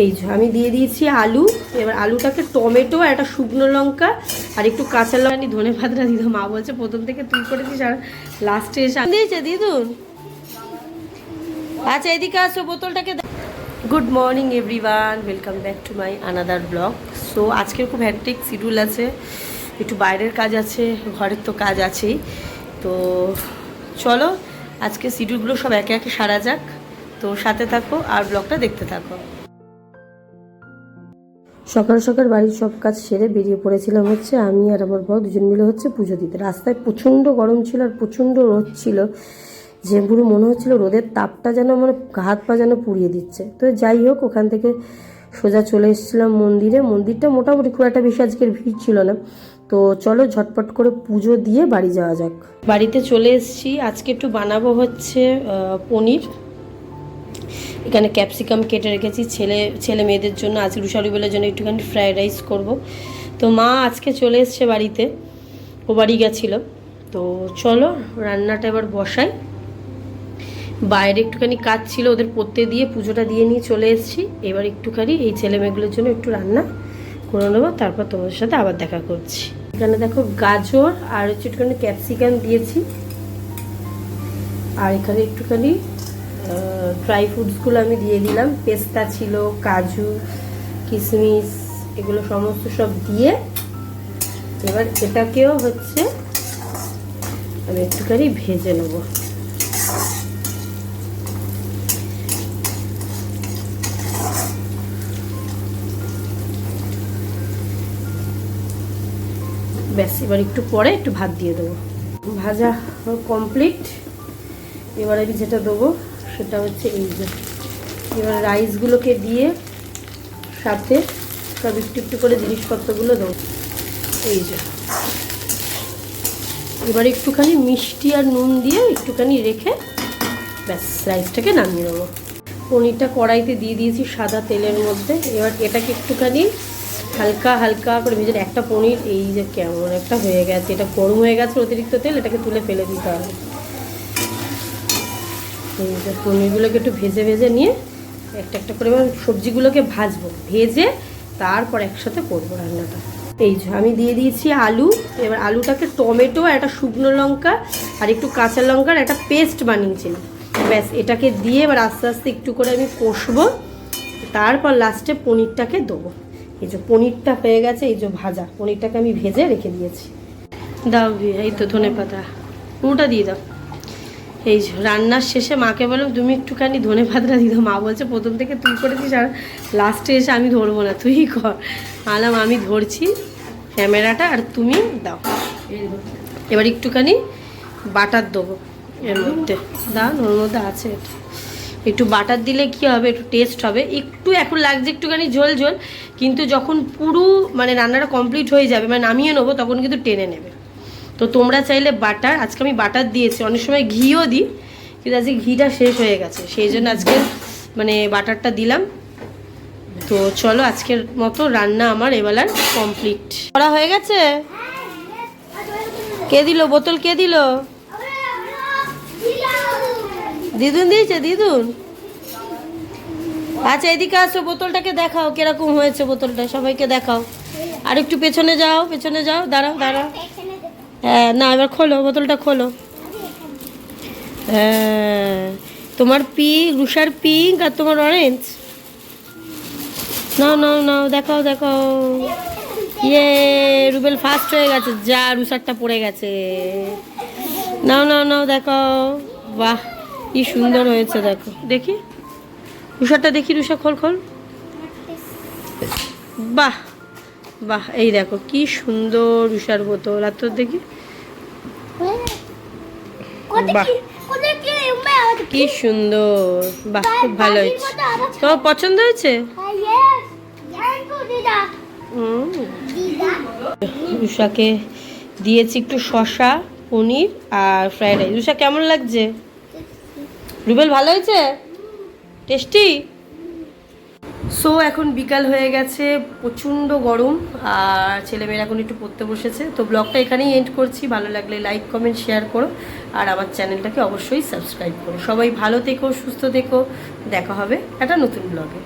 এই যে, আমি দিয়ে দিয়েছি আলু। এবার আলুটাকে টমেটো আর একটা শুকনো লঙ্কা আর একটু কাঁচা লঙ্কা ধনে পাতটা দিত মা বলছে, প্রথম থেকে তুই করেছিস আর লাস্টে এসে দিয়েছে, দিদুন? আচ্ছা এদিকে আসো, বোতলটাকে good morning everyone welcome back to my another blog so আজকের খুব হ্যাট্রিক শিডিউল আছে। একটু বাইরের কাজ আছে, ঘরের তো কাজ আছেই। তো চলো আজকে শিডিউলগুলো সব একে একে সারা যাক। তো সাথে থাকো আর ব্লগটা দেখতে থাকো। সকাল সকাল বাড়ির সব কাজ সেরে বেরিয়ে পড়েছিলাম হচ্ছে আমি আর আমার বউ দুজন মিলে হচ্ছে পুজো দিতে। রাস্তায় প্রচণ্ড গরম ছিল আর প্রচণ্ড রোদ ছিল। যে পুরো মনে হচ্ছিল রোদের তাপটা যেন আমার হাত পা যেন পুড়িয়ে দিচ্ছে। তো যাই হোক, ওখান থেকে সোজা চলে এসেছিলাম মন্দিরে। মন্দিরটা মোটামুটি খুব একটা বেশি আজকের ভিড় ছিল না। তো চলো ঝটপট করে পুজো দিয়ে বাড়ি যাওয়া যাক। বাড়িতে চলে এসেছি। আজকে একটু বানাবো হচ্ছে পনির। এখানে ক্যাপসিকাম কেটে রেখেছি, ছেলে ছেলে মেয়েদের জন্য, আজকে রুষারুবেলের জন্য একটুখানি ফ্রায়েড রাইস করব। তো মা আজকে চলে এসছে বাড়িতে, ও বাড়ি গেছিল। তো চলো রান্নাটা এবার বসাই। বাইরে একটুখানি কাজ ছিল, ওদের পড়তে দিয়ে পুজোটা দিয়ে নিয়ে চলে এসেছি। এবার একটুখানি এই ছেলে মেয়েগুলোর জন্য একটু রান্না করে নেব, তারপর তোমাদের সাথে আবার দেখা করছি। এখানে দেখো গাজর আর হচ্ছে একটুখানি ক্যাপসিকাম দিয়েছি। আর এখানে একটুখানি ড্রাই ফ্রুটসগুলো আমি দিয়ে দিলাম। পেস্তা ছিল, কাজু কিশমিশ এগুলো সমস্ত সব দিয়ে এবার এটাকেও হচ্ছে আমি একটুখানি ভেজে নেব। ব্যাস, এবার একটু পরে একটু ভাত দিয়ে দেবো। ভাজা কমপ্লিট এবার আমি যেটা দেবো সেটা হচ্ছে এই যে। এবার রাইসগুলোকে দিয়ে সাথে সব একটু একটু করে জিনিসপত্রগুলো দেবো। এই যে। এবার একটুখানি মিষ্টি আর নুন দিয়ে একটুখানি রেখে ব্যাস, রাইসটাকে নামিয়ে নেব। পনিরটা কড়াইতে দিয়ে দিয়েছি সাদা তেলের মধ্যে। এবার এটাকে একটুখানি হালকা হালকা করে ভেজে একটা পনির, এই যে কেমন একটা হয়ে গেছে। এটা গরম হয়ে গেছে, অতিরিক্ত তেল, এটাকে তুলে ফেলে দিতে হবে। পনিরগুলোকে একটু ভেজে ভেজে নিয়ে একটা একটা করে সবজিগুলোকে ভাজবো। ভেজে তারপর একসাথে করব রান্নাটা। এই যে আমি দিয়ে দিয়েছি আলু। এবার আলুটাকে টমেটো আর একটা শুকনো লঙ্কা আর একটু কাঁচা লঙ্কার একটা পেস্ট বানিয়েছিলাম। ব্যাস, এটাকে দিয়ে এবার আস্তে আস্তে একটু করে আমি কষবো। তারপর লাস্টে পনিরটাকে দেবো। এই যে পনিরটা হয়ে গেছে, এই যে ভাজা। পনিরটাকে আমি ভেজে রেখে দিয়েছি। দাও এই তো ধনে পাতা। পুরোটা দিয়ে দাও। এই রান্নার শেষে মাকে বললাম, তুমি একটুখানি ধনে দিয়ে দাও। মা বলছে, প্রথম থেকে তুই করেছিস আর লাস্টে এসে আমি ধরবো না, তুই কর। আলাম আমি ধরছি ক্যামেরাটা আর তুমি দাও। এবার একটুখানি বাটার দেবো এর মধ্যে। দাও ওর মধ্যে আছে এটা। একটু বাটার দিলে কি হবে, একটু টেস্ট হবে। একটু এখন লাগছে একটুখানি ঝোল ঝোল, কিন্তু যখন পুরো মানে রান্নাটা কমপ্লিট হয়ে যাবে মানে নামিয়ে নেব, তখন কিন্তু টেনে নেবে। তো তোমরা চাইলে বাটার, আজকে আমি বাটার দিয়েছি, অনেক সময় ঘিও দিই, কিন্তু আজকে ঘিটা শেষ হয়ে গেছে, সেই জন্য আজকে মানে বাটারটা দিলাম। তো চলো আজকের মতো রান্না আমার এবেলার কমপ্লিট করা হয়ে গেছে? কে দিল? বোতল কে দিল? দিদুন দিয়েছে, দিদুন? আচ্ছা এদিকে আসো, বোতলটাকে দেখাও, কীরকম হয়েছে বোতলটা, সবাইকে দেখাও। আর একটু পেছনে যাও পেছনে যাও, দাঁড়াও দাঁড়াও। হ্যাঁ না, এবার খোলো, বোতলটা খোলো। হ্যাঁ তোমার পিঙ্ক রুষার পিঙ্ক আর তোমার অরেঞ্জ নাও নাও নাও, দেখাও দেখাও। ইয়ে রুবেল ফার্স্ট হয়ে গেছে। যা, রুষারটা পড়ে গেছে। নাও নাও নাও, দেখাও। বাহ, কি সুন্দর হয়েছে, দেখো। দেখি। রুষারটা দেখি, রুষা, খোল খোল। বাহ। বাহ এই দেখো কি সুন্দর রুষার বোতল। আর তোর দেখি? বাহ। কি সুন্দর। বাহ খুব ভালো হয়েছে। তোমার পছন্দ হয়েছে? হুম রুষাকে দিয়েছি একটু শশা পনির আর ফ্রাইড রাইস রুষা কেমন লাগছে? রুবেল ভালো হয়েছে? টেস্টি সো এখন বিকাল হয়ে গেছে, প্রচণ্ড গরম, আর ছেলেমেয়েরা এখন একটু পড়তে বসেছে। তো ব্লগটা এখানেই এন্ড করছি। ভালো লাগলে লাইক কমেন্ট শেয়ার করো, আর আমার চ্যানেলটাকে অবশ্যই সাবস্ক্রাইব করো। সবাই ভালো থেকো, সুস্থ থেকো। দেখা হবে একটা নতুন ব্লগে।